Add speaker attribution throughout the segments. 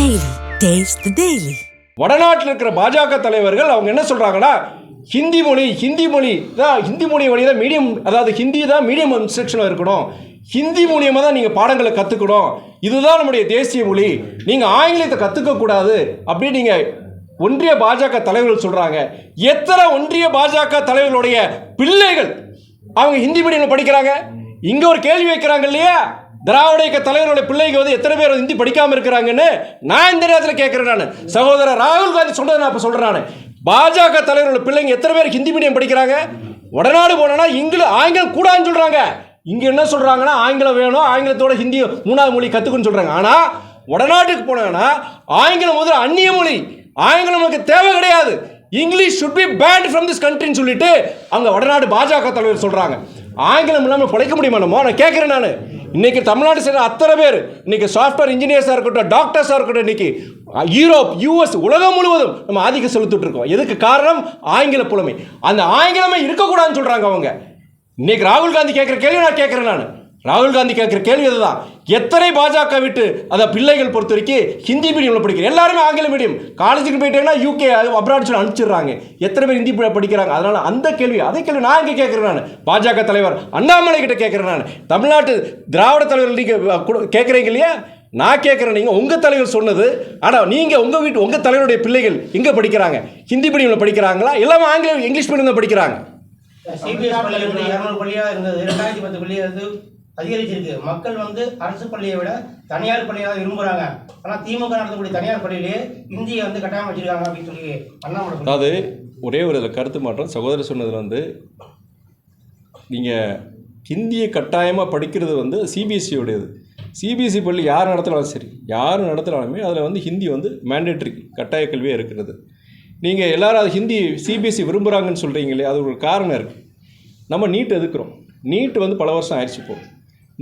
Speaker 1: Daily taste daily
Speaker 2: வடநாட்டில் இருக்கிற பாஜக தலைவர்கள் அவங்க என்ன சொல்கிறாங்கன்னா ஹிந்தி மொழி ஹிந்தி மொழி தான் ஹிந்தி மொழி வழி தான் மீடியம் அதாவது ஹிந்தி தான் மீடியம் இன்ஸ்ட்ரக்ஷனில் இருக்கணும். ஹிந்தி மூலியமாக தான் நீங்கள் பாடங்களை கற்றுக்கணும் இதுதான் நம்முடைய தேசிய மொழி. நீங்கள் ஆங்கிலத்தை கற்றுக்கக்கூடாது அப்படி நீங்கள் ஒன்றிய பாஜக தலைவர்கள் சொல்கிறாங்க எத்தனை ஒன்றிய பாஜக தலைவர்களுடைய பிள்ளைகள் அவங்க ஹிந்தி மீடியமில் படிக்கிறாங்க? இங்கே ஒரு கேள்வி வைக்கிறாங்க இல்லையா? திராவிட இயக்க தலைவருடைய பிள்ளைங்க வந்து எத்தனை பேர் ஹிந்தி படிக்காமல் இருக்கிறாங்கன்னு நான் இந்த நேரத்தில் கேட்குறேன் நான். சகோதரர் ராகுல் காந்தி சொன்னதை நான் இப்போ சொல்கிறேன் நான். பாஜக தலைவரோட பிள்ளைங்க எத்தனை பேர் ஹிந்தி மீடியம் படிக்கிறாங்க? உடனாடு போனோன்னா இங்கில ஆங்கிலம் கூடாதுன்னு சொல்கிறாங்க இங்கே என்ன சொல்கிறாங்கன்னா ஆங்கிலம் வேணும் ஆங்கிலத்தோட ஹிந்தி மூணாவது மொழி கற்றுக்குன்னு சொல்கிறாங்க ஆனால் உடநாட்டுக்கு போனாங்கன்னா ஆங்கிலம் முதல் அந்நிய மொழி. ஆங்கிலம் நமக்கு தேவை கிடையாது. English should be banned from this கண்ட்ரின்னு சொல்லிட்டு அங்கே வடநாடு பாஜக தலைவர் சொல்கிறாங்க ஆங்கிலம் இல்லாமல் படைக்க முடியுமா நம்ம? நான் கேட்குறேன் நான். இன்றைக்கி தமிழ்நாடு சேர்ந்த அத்தனை பேர் இன்னைக்கு சாஃப்ட்வேர் இன்ஜினியர்ஸாக இருக்கட்டும் டாக்டர்ஸாக இருக்கட்டும் இன்னைக்கு யூரோப் யூஎஸ் உலகம் முழுவதும் நம்ம ஆதிக்கம் செலுத்திட்டுருக்கோம் எதுக்கு காரணம்? ஆங்கில புலமை. அந்த ஆங்கிலமே இருக்கக்கூடாதுன்னு சொல்கிறாங்க அவங்க. இன்னைக்கு ராகுல் காந்தி கேட்குற கேள்வி நான் கேட்குறேன் நான். ராகுல் காந்தி கேட்குற கேள்வி அதுதான். எத்தனை பாஜக விட்டு அதை பிள்ளைகள் பொறுத்த வரைக்கும் ஹிந்தி மீடியமில் படிக்கிறேன் எல்லாருமே ஆங்கில மீடியம் காலேஜுக்கு போயிட்டேன்னா யூகே அப்ராட் சொல்லி அனுப்பிச்சிடுறாங்க. எத்தனை பேர் ஹிந்தி படிக்கிறாங்க? அதனால் அந்த கேள்வி அதே கேள்வி நான் இங்கே கேட்குறேன் நான். பாஜக தலைவர் அண்ணாமலை கிட்ட கேட்குறேன் நான். தமிழ்நாட்டு திராவிட தலைவர் நீங்கள் கேட்குறீங்க இல்லையா? நான் கேட்குறேன். நீங்கள் உங்கள் தலைவர் சொன்னது. ஆனால் நீங்கள் உங்கள் வீட்டு உங்கள் தலைவருடைய பிள்ளைகள் எங்கே படிக்கிறாங்க. ஹிந்தி மீடியமில் படிக்கிறாங்களா? எல்லாமே ஆங்கிலம் இங்கிலீஷ் மீடியம் தான் படிக்கிறாங்க
Speaker 3: சிபிஎஸ் பள்ளி இருந்தது. ரெண்டாயிரத்தி பத்து அதிகரிச்சிருக்கு. மக்கள் வந்து அரசு பள்ளியை விட தனியார் பள்ளியை தான் விரும்புகிறாங்க ஆனால் திமுக நடத்தக்கூடிய தனியார் பள்ளியிலே இந்தியை வந்து கட்டாயம் வச்சிருக்காங்க அப்படின்னு சொல்லி அண்ணாமலை
Speaker 2: அதாவது ஒரே ஒரு இதில் கருத்து மாற்றம். சகோதரர் சொன்னதில் வந்து நீங்கள் ஹிந்தியை கட்டாயமாக படிக்கிறது வந்து சிபிஎஸ்சியோடையது சிபிஎஸ்சி பள்ளி யார் நடத்தினாலும் சரி யார் நடத்தினாலுமே அதில் வந்து ஹிந்தி வந்து மேண்டேட்ரி கட்டாய கல்வியாக இருக்கிறது. நீங்கள் எல்லாரும் அது ஹிந்தி சிபிஎஸ்சி விரும்புகிறாங்கன்னு சொல்கிறீங்களே அது ஒரு காரணம் இருக்குது நம்ம நீட் எதுக்குறோம்? நீட் வந்து பல வருஷம் ஆயிடுச்சு போகும்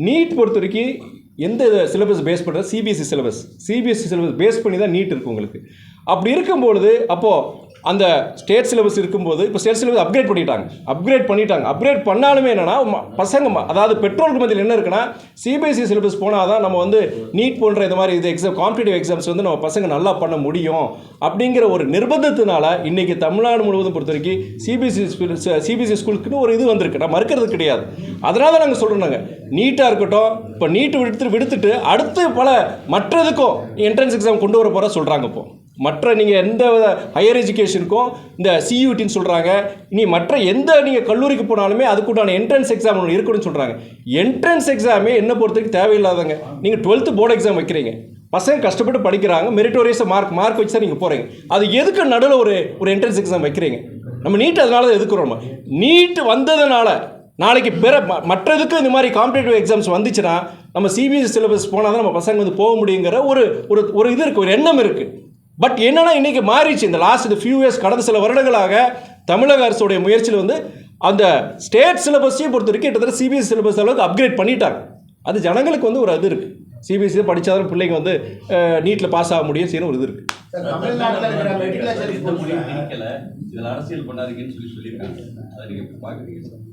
Speaker 2: நீட் பொறுத்த வரைக்கும் எந்த சிலபஸ் பேஸ் பண்ணுறது CBSE syllabus CBSE syllabus base பண்ணி தான் நீட் இருக்குது உங்களுக்கு. அப்படி இருக்கும்பொழுது அப்போது அந்த ஸ்டேட் சிலபஸ் இருக்கும்போது இப்போ ஸ்டேட் சிலபஸ் அப்கிரேட் பண்ணிட்டாங்க. அப்கிரேட் பண்ணிட்டாங்க. அப்கிரேட் பண்ணாலுமே என்னென்னா பசங்க அதாவது பெட்ரோலுக்கு மத்தியில் என்ன இருக்குன்னா சிபிஎஸ்சி சிலபஸ் போனால் தான் நம்ம வந்து நீட் போன்ற இந்த மாதிரி இது எக்ஸாம் காம்படிட்டிவ் எக்ஸாம்ஸ் வந்து நம்ம பசங்க நல்லா பண்ண முடியும். அப்படிங்கிற ஒரு நிர்பந்தத்தினால இன்றைக்கி தமிழ்நாடு முழுவதும் பொறுத்த வரைக்கும் சிபிஎஸ்சி சிபிஎஸ்சி ஸ்கூலுக்குன்னு ஒரு இது வந்திருக்கு. நான் மறுக்கிறது கிடையாது. அதனால தான் நாங்கள் சொல்கிறோம் நாங்கள் நீட்டாக இருக்கட்டும் இப்போ நீட்டு விடுத்து விடுத்துட்டு அடுத்து பல மற்றதுக்கும் என்ட்ரன்ஸ் எக்ஸாம் கொண்டு வர போகிற சொல்கிறாங்க இப்போ. மற்ற நீங்கள் எந்த ஹையர் எஜுகேஷனுக்கும் இந்த சியூடின்னு சொல்கிறாங்க இனி மற்ற எந்த நீங்கள் கல்லூரிக்கு போனாலுமே அதுக்குண்டான என்ட்ரன்ஸ் எக்ஸாம் ஒன்று இருக்குன்னு சொல்கிறாங்க என்ட்ரன்ஸ் எக்ஸாமே என்ன பொறுத்தவரைக்கும் தேவையில்லாதங்க நீங்கள் டுவெல்த்து போர்டு எக்ஸாம் வைக்கிறீங்க. பசங்க கஷ்டப்பட்டு படிக்கிறாங்க. மெரிட்டோரியஸை மார்க் மார்க் வச்சு தான் நீங்கள் போகிறீங்க அது எதுக்கு நடுவில் ஒரு ஒரு என்ட்ரன்ஸ் எக்ஸாம் வைக்கிறீங்க? நம்ம நீட் அதனால தான் எதுக்குறோம் நீட்டு நீட் வந்ததுனால நாளைக்கு பிற ம- மற்றதுக்கு இந்த மாதிரி காம்படிட்டிவ் எக்ஸாம்ஸ் வந்துச்சுன்னா நம்ம சிபிஎஸ்சி சிலபஸ் போனால் தான் நம்ம பசங்க வந்து போக முடியுங்கிற ஒரு ஒரு ஒரு இது இருக்குது ஒரு எண்ணம் இருக்குது பட் என்னென்னா இன்றைக்கி மாறிடுச்சு இந்த லாஸ்ட் இந்த ஃபியூ இயர்ஸ் கடந்த சில வருடங்களாக தமிழக அரசுடைய முயற்சியில் வந்து அந்த ஸ்டேட் சிலபஸையும் பொறுத்த வரைக்கும் கிட்டத்தட்ட சிபிஎஸ் சிலபஸ் அளவுக்கு அப்கிரேட் பண்ணிட்டாங்க. அது ஜனங்களுக்கு வந்து ஒரு இது இருக்குது சிபிஎஸ்சி படித்தாதான் பிள்ளைங்க வந்து நீட்டில் பாஸ் ஆக முடியும் சரி ஒரு இது இருக்குது
Speaker 3: தமிழ்நாட்டுல இருக்கிற மெட்ரிகுலேஷன்
Speaker 4: எந்த மொழியும்
Speaker 3: ஸ்கூல்ஸ்ல
Speaker 4: திணிக்கல இதில் அரசியல் பண்ணாதீங்கன்னு சொல்லி சொல்லியிருக்காங்க. அதை நீங்க எப்படி பார்க்குறீங்க சார்.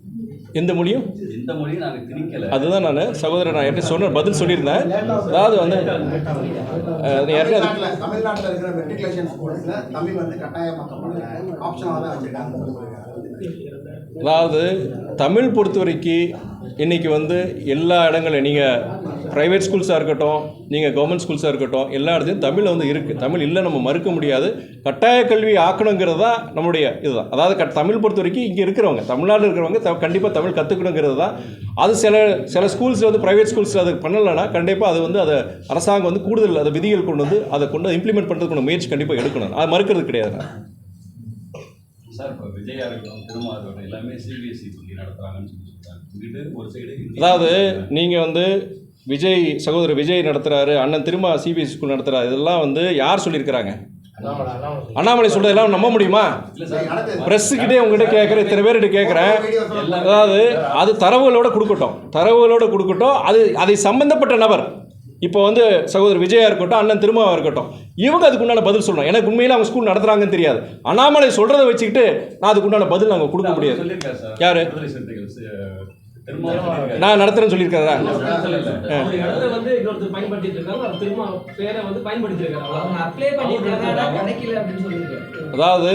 Speaker 2: எந்த மொழியும்
Speaker 4: எந்த மொழியும் நாங்க திணிக்கல.
Speaker 2: அதுதான் நான் சகோதரர் நான் எப்படி சொன்ன பதில் சொல்லியிருந்தேன். அதாவது வந்து யார்கிட்ட
Speaker 5: தமிழ்நாட்டுல தமிழ்நாட்டுல இருக்கிற மெட்ரிகுலேஷன் ஸ்கூல்ஸ்ல தமிழ் வந்து கட்டாயமாக்கப்படுது ஆப்ஷனாக தான் வச்சிருக்காங்க
Speaker 2: அதாவது தமிழ் பொறுத்த வரைக்கும் இன்றைக்கி வந்து எல்லா இடங்களும் நீங்கள் ப்ரைவேட் ஸ்கூல்ஸாக இருக்கட்டும் நீங்கள் கவர்மெண்ட் ஸ்கூல்ஸாக இருக்கட்டும் எல்லா இடத்துலையும் தமிழ் வந்து இருக்குது தமிழ் இல்லை நம்ம மறுக்க முடியாது. கட்டாய கல்வி ஆக்கணுங்கிறது தான் நம்மளுடைய இதுதான். அதாவது க தமிழ் பொறுத்த வரைக்கும் இங்கே இருக்கிறவங்க தமிழ்நாட்டில் இருக்கிறவங்க த கண்டிப்பாக தமிழ் கற்றுக்கணுங்கிறது தான். அது சில சில ஸ்கூல்ஸில் வந்து ப்ரைவேட் ஸ்கூல்ஸில் அது பண்ணலைன்னா கண்டிப்பாக அது வந்து அதை அரசாங்கம் வந்து கூடுதல் அதை விதிகள் கொண்டு வந்து அதை கொண்டு இம்ப்ளிமெண்ட் பண்ணுறதுக்கு முயற்சி கண்டிப்பாக எடுக்கணும். அது மறுக்கிறது கிடையாது.
Speaker 4: சார் இப்போ விஜயா இருக்கட்டும் எல்லாமே சிபிஎஸ்சி பள்ளி நடத்துறாங்கன்னு சொல்லி
Speaker 2: அதாவது நீங்கள் வந்து விஜய் சகோதரர் விஜய் நடத்துகிறாரு அண்ணன் திரும்ப சிபிஎஸ்சி ஸ்கூல் நடத்துகிறாரு இதெல்லாம் வந்து யார் சொல்லியிருக்கிறாங்க?
Speaker 3: அண்ணாமலை
Speaker 2: சொல்கிறதெல்லாம் நம்ப முடியுமா? ப்ரெஸ்ஸுக்கிட்டே உங்ககிட்ட கேட்குறேன் இத்தனை பேர்கிட்ட கேட்குறேன் அதாவது அது தரவுகளோட கொடுக்கட்டும். தரவுகளோட கொடுக்கட்டும். அது அதை சம்பந்தப்பட்ட நபர். இப்போ வந்து சகோதரர் விஜயா இருக்கட்டும் அண்ணன் திருமாவா இருக்கட்டும். இவங்க அதுக்கு உண்டான பதில் சொல்லணும். எனக்கு உண்மையில அவங்க ஸ்கூல் நடத்துறாங்கன்னு தெரியாது. அண்ணாமலை சொல்கிறத வச்சுக்கிட்டு நான் அதுக்கு உண்டான பதில் நாங்கள் கொடுக்க முடியாது. யாரு? நான் நடத்துறேன்னு சொல்லியிருக்காரா? அதாவது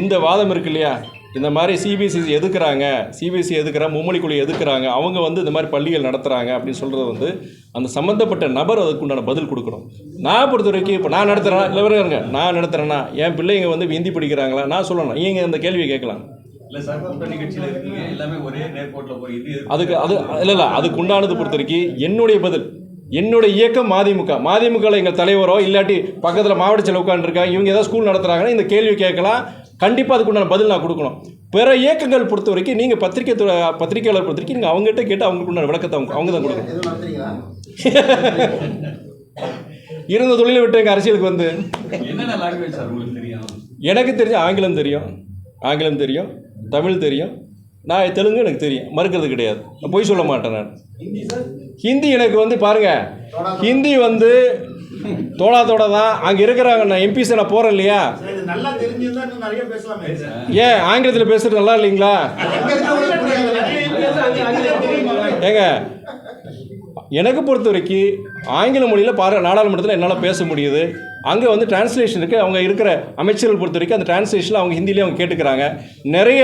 Speaker 2: இந்த வாதம் இருக்கு இல்லையா? இந்த மாதிரி சிபிஎஸ்சி எதுக்குறாங்க? சிபிஎஸ்சி எதுக்குறா? மும்மொழி குழு எதுக்குறாங்க? அவங்க வந்து இந்த மாதிரி பள்ளிகள் நடத்துகிறாங்க அப்படின்னு சொல்கிறது வந்து அந்த சம்மந்தப்பட்ட நபர் அதுக்கு உண்டான பதில் கொடுக்கணும். நான் பொறுத்த வரைக்கும் இப்போ நான் நடத்துகிறேன்னா இல்லை இருங்க. நான் நடத்துகிறேன்னா என் பிள்ளைங்க வந்து ஹிந்தி படிக்கிறாங்களா? நான் சொல்லணும். நீங்கள் இந்த கேள்வியை கேட்கலாம். அதுக்கு அது இல்லை இல்லை அதுக்கு உண்டானது பொறுத்த வரைக்கும் என்னுடைய பதில் என்னுடைய இயக்கம் மதிமுக. மதிமுகவில் எங்கள் தலைவரோ இல்லாட்டி பக்கத்தில் மாவட்ட செயலர் உட்காந்துருக்காங்க இவங்க ஏதாவது ஸ்கூல் நடத்துகிறாங்கன்னா இந்த கேள்வி கேட்கலாம். கண்டிப்பாக அதுக்கு உண்டான பதில் நான் கொடுக்கணும். பிற இயக்கங்கள் பொறுத்த வரைக்கும் நீங்கள் பத்திரிக்கை துறை பத்திரிக்கையாளர் பொறுத்த வரைக்கும் நீங்கள் அவங்ககிட்ட கேட்டு அவங்களுக்கு உண்டான விளக்கத்தை அவங்க அவங்க தான் கொடுக்கணும். இருந்த தொழிலை விட்டு எங்கள் அரசியலுக்கு வந்து? எனக்கு தெரிஞ்ச ஆங்கிலம் தெரியும். ஆங்கிலம் தெரியும் தமிழ் தெரியும். நான் தெலுங்கு எனக்கு தெரியும் மறுக்கிறது கிடையாது. நான் பொய் சொல்ல மாட்டேன் நான். ஹிந்தி எனக்கு வந்து பாருங்க ஹிந்தி வந்து தோடா தோடா தான். அங்கே இருக்கிறாங்க நான் எம்பிஸை நான் போகிறேன் இல்லையா?
Speaker 5: இது நல்லா தெரிஞ்சிருந்தா இன்னும் நிறைய பேசலாமே
Speaker 2: ஏன் ஆங்கிலத்தில் பேசுறது நல்லா இல்லைங்களா. ஏங்க எனக்கு பொறுத்த வரைக்கும் ஆங்கில மொழியில் பார நாடாளுமன்றத்தில் என்னால் பேச முடியுது. அங்கே வந்து டிரான்ஸ்லேஷன் இருக்குது அவங்க இருக்கிற அமைச்சர்கள் பொறுத்த வரைக்கும் அந்த டிரான்ஸ்லேஷனில் அவங்க ஹிந்திலேயே அவங்க கேட்டுக்கிறாங்க. நிறைய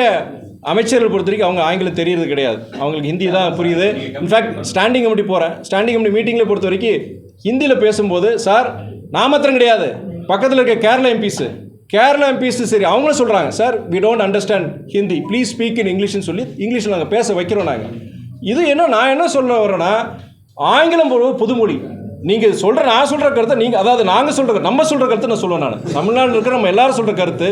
Speaker 2: அமைச்சர்கள் பொறுத்த வரைக்கும் அவங்க ஆங்கிலம் தெரியறது கிடையாது. அவங்களுக்கு ஹிந்தி தான் புரியுது. இன்ஃபேக்ட் ஸ்டாண்டிங் கமிட்டி போகிறேன் ஸ்டாண்டிங் கமிட்டி மீட்டிங்கில் பொறுத்த வரைக்கும் ஹிந்தியில் பேசும்போது சார் நான் மாத்திரம் கிடையாது. பக்கத்தில் இருக்க கேரளா எம்பிஸு கேரளா எம்பிஸு சரி அவங்களும் சொல்கிறாங்க sir we don't understand Hindi. Please speak in இங்கிலீஷ்னு சொல்லி இங்கிலீஷில் நாங்கள் பேச வைக்கிறோம் நாங்கள் இது என்ன நான் என்ன சொல்ல வரேன்னா ஆங்கிலம் ஒரு புதுமொழி. நீங்கள் சொல்கிற நான் சொல்கிற கருத்தை நீங்கள் அதாவது நாங்கள் சொல்கிற நம்ம சொல்கிற கருத்தை நான் சொல்லுவேன் நான். தமிழ்நாட்டில் இருக்கிற நம்ம எல்லாரும் சொல்கிற கருத்து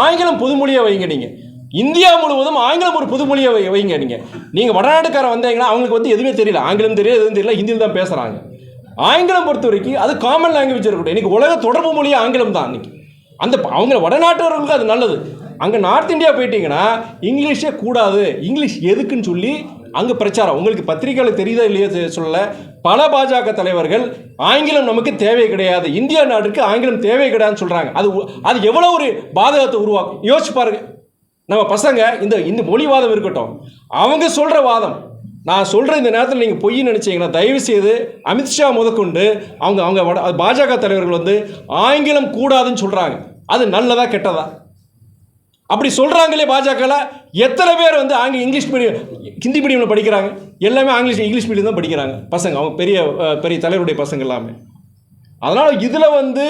Speaker 2: ஆங்கிலம் புதுமொழியாக வைங்க நீங்கள் இந்தியா முழுவதும் ஆங்கிலம் ஒரு புதுமொழியை வை வைங்க நீங்கள் நீங்கள் வடநாட்டுக்காரன் வந்தீங்கன்னா அவங்களுக்கு வந்து எதுவுமே தெரியல. ஆங்கிலம் தெரியல எதுவும் தெரியல ஹிந்தியில் தான் பேசுகிறாங்க ஆங்கிலம் பொறுத்த வரைக்கும் அது காமன் லாங்குவேஜ் இருக்கட்டும். இன்றைக்கி உலக தொடர்பு மொழியே ஆங்கிலம் தான் இன்னைக்கு. அந்த அவங்க வடநாட்டவர்களுக்கு அது நல்லது. அங்கே நார்த் இந்தியா போயிட்டீங்கன்னா இங்கிலீஷே கூடாது. இங்கிலீஷ் எதுக்குன்னு சொல்லி அங்கே பிரச்சாரம். உங்களுக்கு பத்திரிகையில் தெரியுதா இல்லையோ சொல்ல பல பாஜக தலைவர்கள் ஆங்கிலம் நமக்கு தேவை கிடையாது. இந்தியா நாட்டுக்கு ஆங்கிலம் தேவை கிடையாதுன்னு சொல்கிறாங்க அது அது எவ்வளோ ஒரு பாதகத்தை உருவாக்கும்? யோசிச்சு பாருங்க. நம்ம பசங்க இந்த இந்த மொழிவாதம் இருக்கட்டும். அவங்க சொல்கிற வாதம். நான் சொல்கிற இந்த நேரத்தில் நீங்கள் பொய் நினச்சிங்கன்னா தயவு செய்து அமித்ஷா முதற்கொண்டு அவங்க அவங்க வட பாஜக தலைவர்கள் வந்து ஆங்கிலம் கூடாதுன்னு சொல்கிறாங்க அது நல்லதா கெட்டதா? அப்படி சொல்கிறாங்களே பாஜகவில் எத்தனை பேர் வந்து அங்கே இங்கிலீஷ் மீடியம் ஹிந்தி மீடியமில் படிக்கிறாங்க. எல்லாமே ஆங்கிலீஷ் இங்கிலீஷ் மீடியம் தான் படிக்கிறாங்க. பசங்க அவங்க பெரிய பெரிய தலைவருடைய பசங்க எல்லாமே. அதனால் இதில் வந்து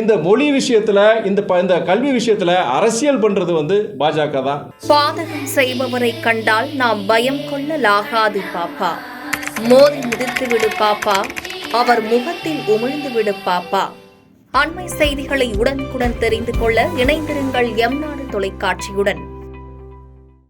Speaker 2: இந்த மொழி விஷயத்தில் இந்த ப இந்த கல்வி விஷயத்தில் அரசியல் பண்ணுறது வந்து பாஜக தான்.
Speaker 6: பாதகம் செய்பவரை கண்டால் நாம் பயம் கொள்ளலாகாது பாப்பா. மோதி மிதித்து விடு பாப்பா. அவர் முகத்தில் உமிழ்ந்து விடு பாப்பா. அண்மை செய்திகளை உடனுக்குடன் தெரிந்து கொள்ள இணைந்திருங்கள் எம் நாடு தொலைக்காட்சியுடன்.